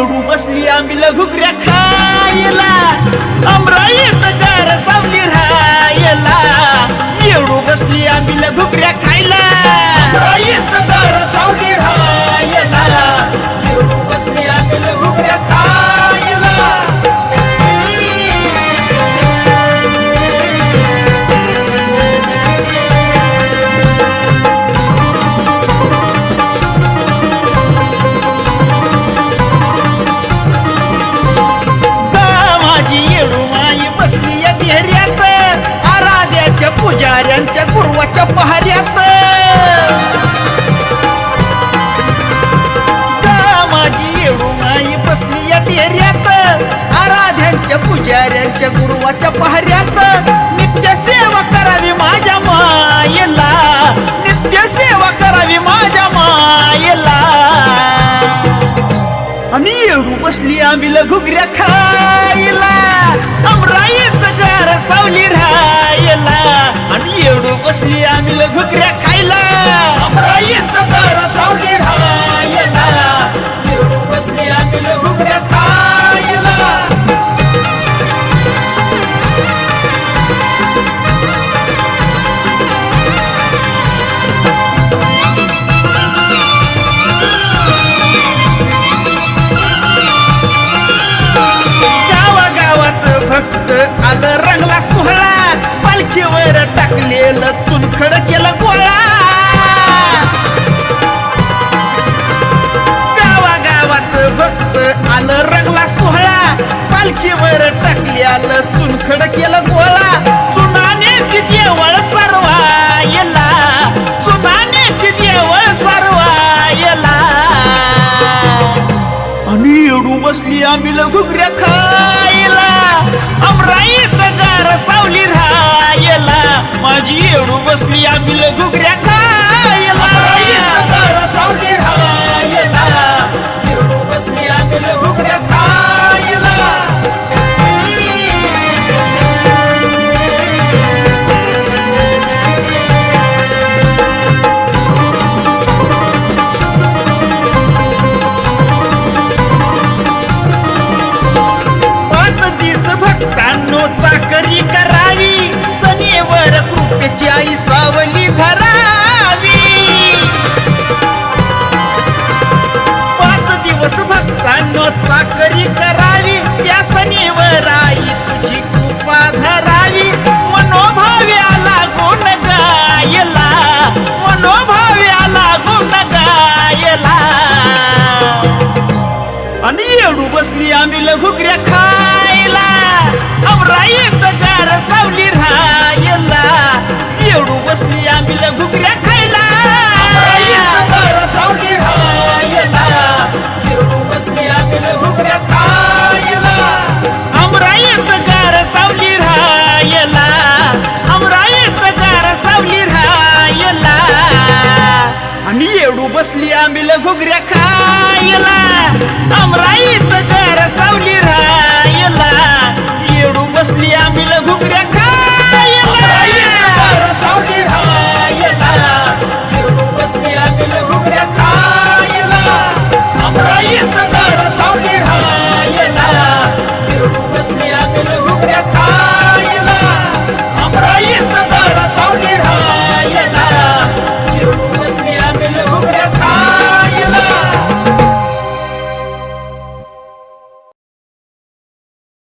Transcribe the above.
आणि बसली आम्ही घुगऱ्या खायला. अमराईत गार सावली रायला एवढू बसली आम्ही घुगऱ्या खायला. अमराईत गार सावली पुजाऱ्यांच्या गुरुवाच्या पहाऱ्यात. माझी येऊन आई बसली या डेऱ्यात? आराध्यांच्या पुजाऱ्यांच्या गुरुवाच्या पहाऱ्यात. बसली आम्ही घुगऱ्या खायला अमराईत गार सावली राहायला. आणि एवढू बसली आम्ही घुगऱ्या खायला भक्त आलं रंगला सोहळा. पालखीवर आलं चुनखड केलं गोळा. चुनाने ती देवळ सरवायला चुनाने ती देवळ येला. आणि येडू बसली आम्ही घुगऱ्या खायला. अमराईत गार सावली राहायला. माझी येडू बसली आम्ही घुगऱ्या खा पोरांनो चाकरी करावी त्या वराई तुझी कृपा धरावी. मनोभाव्याला गुण गायला मनोभाव्याला गुण गायला. आणि एवढू बसली आम्ही घुगऱ्या खायला. अमराईत गार सावली रायला एवढू बसली आम्ही घुगऱ्या बसली आम्ही घुगऱ्या खायला. अमराईत गार